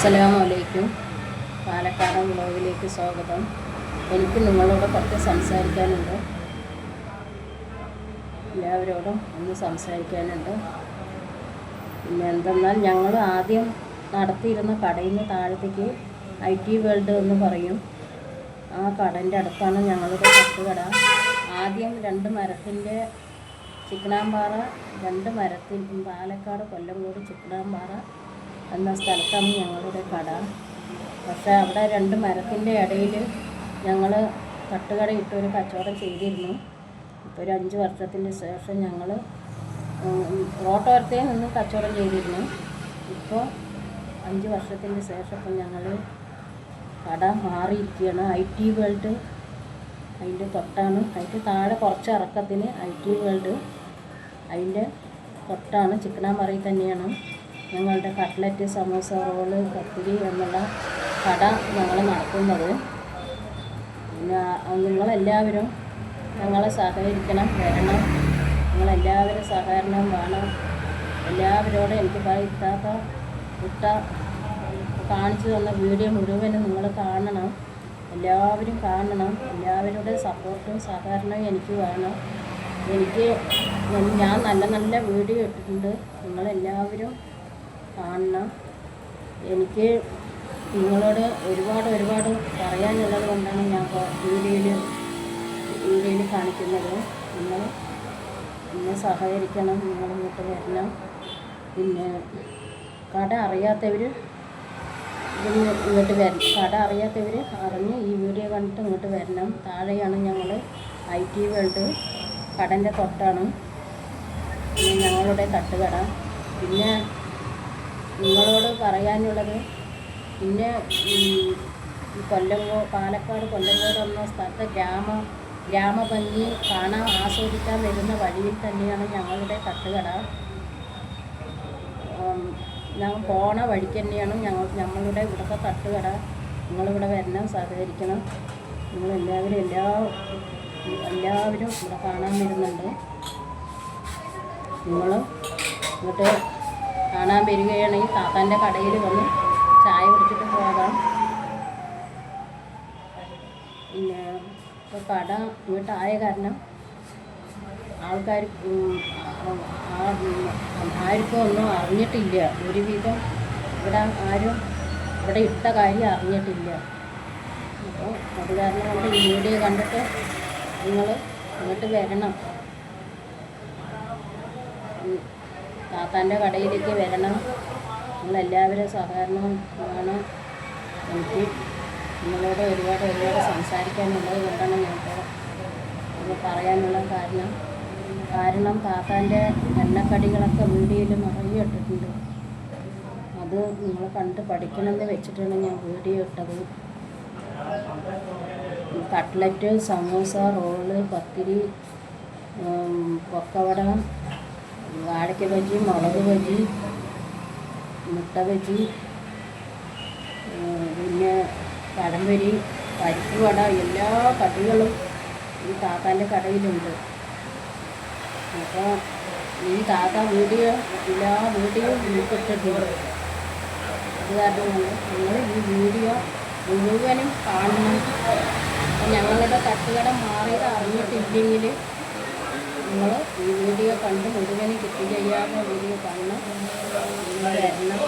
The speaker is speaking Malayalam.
അസ്സലാമലൈക്കും. പാലക്കാടൻ വ്ളോഗിലേക്ക് സ്വാഗതം. എനിക്ക് നിങ്ങളോട് കുറച്ച് സംസാരിക്കാനുണ്ട്. എല്ലാവരോടും ഒന്ന് സംസാരിക്കാനുണ്ട്. പിന്നെ എന്തെന്നാൽ ഞങ്ങൾ ആദ്യം നടത്തിയിരുന്ന കടയിൽ നിന്ന് താഴത്തേക്ക് ഐ ടി വേൾഡ് എന്ന് പറയും. ആ കടന്റെ അടുത്താണ് ഞങ്ങളുടെ തട്ടുകട ആദ്യം രണ്ട് മരത്തിന്റെ ചിക്കനാമ്പാറ രണ്ട് മരത്തിൽ പാലക്കാട് കൊല്ലംകോട് ചിക്കനാമ്പാറ എന്ന സ്ഥലത്താണ് ഞങ്ങളുടെ കട. പക്ഷേ അവിടെ രണ്ട് മരത്തിന്റെ ഇടയിൽ ഞങ്ങൾ തട്ടുകട ഇട്ട് ഒരു കച്ചവടം ചെയ്തിരുന്നു. ഇപ്പോൾ ഒരു അഞ്ച് വർഷത്തിന് ശേഷം ഞങ്ങൾ റോട്ടോരത്തിൽ നിന്ന് കച്ചവടം ചെയ്തിരുന്നു. ഇപ്പോൾ അഞ്ച് വർഷത്തിന് ശേഷം ഇപ്പം ഞങ്ങൾ കട മാറിയിരിക്കുകയാണ്. ഐ ടി വേൾഡ് അതിന്റെ തൊട്ടാണ്. അതിന്റെ താഴെ കുറച്ച് ഇറക്കത്തിന് ഐ ടി വേൾഡ് അതിന്റെ തൊട്ടാണ്. ചിക്കനാമറയിൽ തന്നെയാണ്. ഞങ്ങളുടെ കട്ട്ലറ്റ് സമോസ റോൾ കത്തിരി എന്നുള്ള കട ഞങ്ങൾ നടത്തുന്നത്. പിന്നെ നിങ്ങളെല്ലാവരും ഞങ്ങളെ സഹകരിക്കണം വരണം. നിങ്ങളെല്ലാവരും സഹകരണം വേണം. എല്ലാവരോടും എനിക്ക് ഇത്താത്ത ഇട്ട കാണിച്ചു തന്ന വീഡിയോ മുഴുവനും നിങ്ങൾ കാണണം. എല്ലാവരും കാണണം. എല്ലാവരുടെ സപ്പോർട്ടും സഹകരണവും എനിക്ക് വേണം. എനിക്ക് ഞാൻ നല്ല നല്ല വീഡിയോ ഇട്ടിട്ടുണ്ട്. നിങ്ങളെല്ലാവരും കാണണം. എനിക്ക് നിങ്ങളോട് ഒരുപാട് ഒരുപാട് പറയാനുള്ളത് കൊണ്ടാണ് ഞാൻ വീഡിയോയിൽ വീഡിയോയിൽ കാണിക്കുന്നത്. നിങ്ങൾ എന്നെ സഹകരിക്കണം നിങ്ങൾ ഇങ്ങോട്ട് വരണം. പിന്നെ കട അറിയാത്തവർ ഇങ്ങോട്ട് വരണം. കട അറിയാത്തവർ അറിഞ്ഞ് ഈ വീഡിയോ കണ്ടിട്ട് ഇങ്ങോട്ട് വരണം. താഴെയാണ് ഞങ്ങൾ ഐ ടി വേൾഡ് കടന്റെ തൊട്ടാണ്. ഞങ്ങളുടെ തട്ടുകട. പിന്നെ നിങ്ങളോട് പറയാനുള്ളത് പിന്നെ കൊല്ലങ്കോ പാലക്കാട് കൊല്ലങ്കോട് എന്ന സ്ഥലത്തെ ഗ്രാമ ഗ്രാമഭംഗി കാണാൻ ആസ്വദിക്കാൻ വരുന്ന വഴിയിൽ തന്നെയാണ് ഞങ്ങളുടെ തട്ടുകട. ഞങ്ങൾ പോണ വഴിക്ക് തന്നെയാണ് ഞങ്ങൾ ഞങ്ങളുടെ ഇവിടുത്തെ തട്ടുകട. നിങ്ങളിവിടെ വരണം സഹകരിക്കണം. നിങ്ങൾ എല്ലാവരും എല്ലാ എല്ലാവരും ഇവിടെ കാണാൻ വരുന്നുണ്ട്. നിങ്ങൾ ഇങ്ങോട്ട് കാണാൻ വരികയാണെങ്കിൽ താത്താന്റെ കടയിൽ വന്ന് ചായ കുടിച്ചിട്ട് പോകാം. പിന്നെ ഇപ്പോൾ കട ഇങ്ങോട്ടായ കാരണം ആൾക്കാർ ആർക്കും ഒന്നും അറിഞ്ഞിട്ടില്ല. ഒരുവിധം ഇവിടെ ആരും ഇവിടെ ഇട്ട കാര്യം അറിഞ്ഞിട്ടില്ല. അപ്പോൾ അത് കാരണം കൊണ്ട് ഈ വീഡിയോ കണ്ടിട്ട് നിങ്ങൾ ഇങ്ങോട്ട് വരണം. താത്താന്റെ കടയിലേക്ക് വരണം. നിങ്ങളെല്ലാവരും സഹകരണമാണ്. എനിക്ക് നിങ്ങളോട് ഒരുപാട് ഒരുപാട് സംസാരിക്കാനുള്ളത് കൊണ്ടാണ് ഞങ്ങൾക്ക് ഇത് പറയാനുള്ള കാരണം. കാരണം താത്താന്റെ എണ്ണക്കടികളൊക്കെ വീഡിയോയിൽ നിറയെ ഇട്ടിട്ടുണ്ട്. അത് നിങ്ങൾ കണ്ട് പഠിക്കണമെന്ന് വെച്ചിട്ടാണ് ഞാൻ വീഡിയോ ഇട്ടത്. കട്ട്ലറ്റ് സമൂസ റോൾ പത്തിരി പൊക്കവട വാഴയ്ക്ക ബജി മുളക് ബജി മുട്ട ബജി പിന്നെ പഴംപൊരി പരിപ്പ് വട എല്ലാ കടികളും ഈ താത്താന്റെ കടയിലുണ്ട്. അപ്പോൾ ഈ താത്ത വീഡിയോ എല്ലാ വീഡിയോ ഉൾപ്പെട്ടിട്ടുണ്ട് അത് നിങ്ങൾ ഈ വീഡിയോ മുഴുവനും കാണണം ഞങ്ങളുടെ തട്ടുകട മാറിയത് അറിഞ്ഞിട്ടില്ലെങ്കിൽ നിങ്ങൾ ഈ വീഡിയോ കണ്ട് മുഴുവനും കിട്ടി ചെയ്യാവുന്ന വീഡിയോ കാണണം. നിങ്ങൾ വരണം